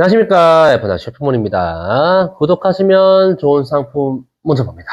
안녕하십니까. 에프나 셰프몬입니다. 구독하시면 좋은 상품 먼저 봅니다.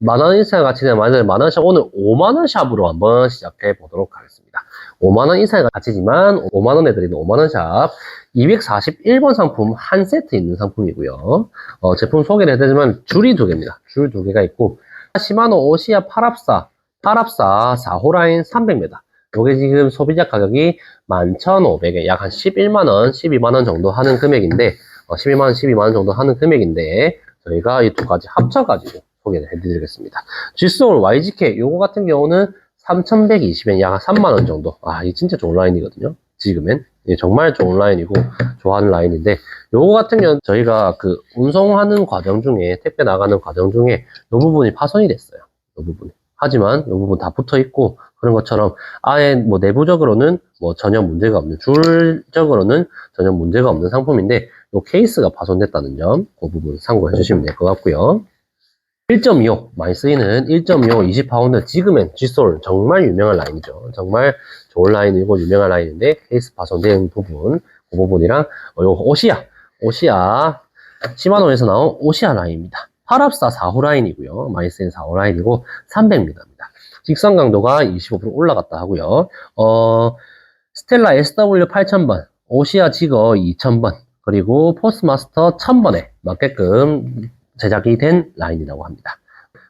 만원 이상의 가치는 만원, 만원 샵, 오늘 5만원 샵으로 한번 시작해 보도록 하겠습니다. 5만원 이상의 가치지만 5만원에 드리는 5만원 샵. 241번 상품 한 세트 있는 상품이고요. 어, 제품 소개를 해드리면 줄이 두 개입니다. 줄 두 개가 있고, 시마노 오시아 8합사, 8합사 4호라인 300m. 요게 지금 소비자 가격이 11,500엔, 약한 11만원, 12만원 정도 하는 금액인데, 어, 12만원, 12만원 정도 하는 금액인데, 저희가 이 두 가지 합쳐가지고 소개를 해드리겠습니다. G소울 YGK, 요거 같은 경우는 3,120엔, 약한 3만원 정도. 아, 이 진짜 좋은 라인이거든요. 지금엔. 예, 정말 좋은 라인이고, 좋아하는 라인인데, 요거 같은 경우는 저희가 그 운송하는 과정 중에, 택배 나가는 과정 중에, 요 부분이 파손이 됐어요. 요 부분이. 하지만 요 부분 다 붙어 있고, 그런 것처럼 아예 뭐 내부적으로는 뭐 전혀 문제가 없는 줄적으로는 전혀 문제가 없는 상품인데 요 케이스가 파손됐다는 점 그 부분 참고해 주시면 될 것 같고요. 1.25 많이 쓰이는 1.25 20파운드 지금엔 G솔 정말 유명한 라인이죠. 정말 좋은 라인이고 유명한 라인인데 케이스 파손된 부분 그 부분이랑 어, 요 오시아 오시아 시마노에서 나온 오시아 라인입니다. 8합사 4호 라인이고요. 많이 쓰인 4호 라인이고 300m입니다. 직선 강도가 25% 올라갔다 하고요. 어, 스텔라 SW 8000번, 오시아 지거 2000번, 그리고 포스마스터 1000번에 맞게끔 제작이 된 라인이라고 합니다.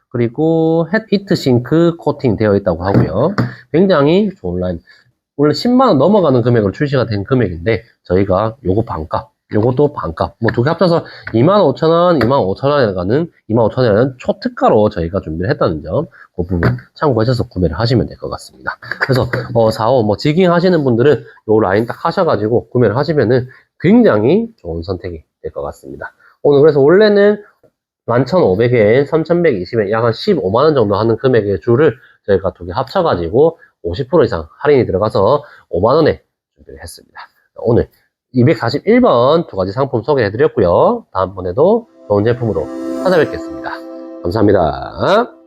그리고 햇 히트 싱크 코팅 되어 있다고 하고요. 굉장히 좋은 라인. 원래 10만원 넘어가는 금액으로 출시가 된 금액인데, 저희가 요거 반값, 요것도 반값. 뭐 두 개 합쳐서 25,000원, 25,000원에 가는, 25,000원에는 초특가로 저희가 준비를 했다는 점, 그 부분 참고하셔서 구매를 하시면 될 것 같습니다. 그래서, 어, 4호, 뭐, 지깅 하시는 분들은 요 라인 딱 하셔가지고 구매를 하시면은 굉장히 좋은 선택이 될 것 같습니다. 오늘 그래서 원래는 11,500엔, 3,120엔, 약 한 15만원 정도 하는 금액의 줄을 저희가 두 개 합쳐가지고 50% 이상 할인이 들어가서 5만원에 준비를 했습니다. 오늘 241번 두 가지 상품 소개해 드렸고요. 다음번에도 좋은 제품으로 찾아뵙겠습니다. 감사합니다.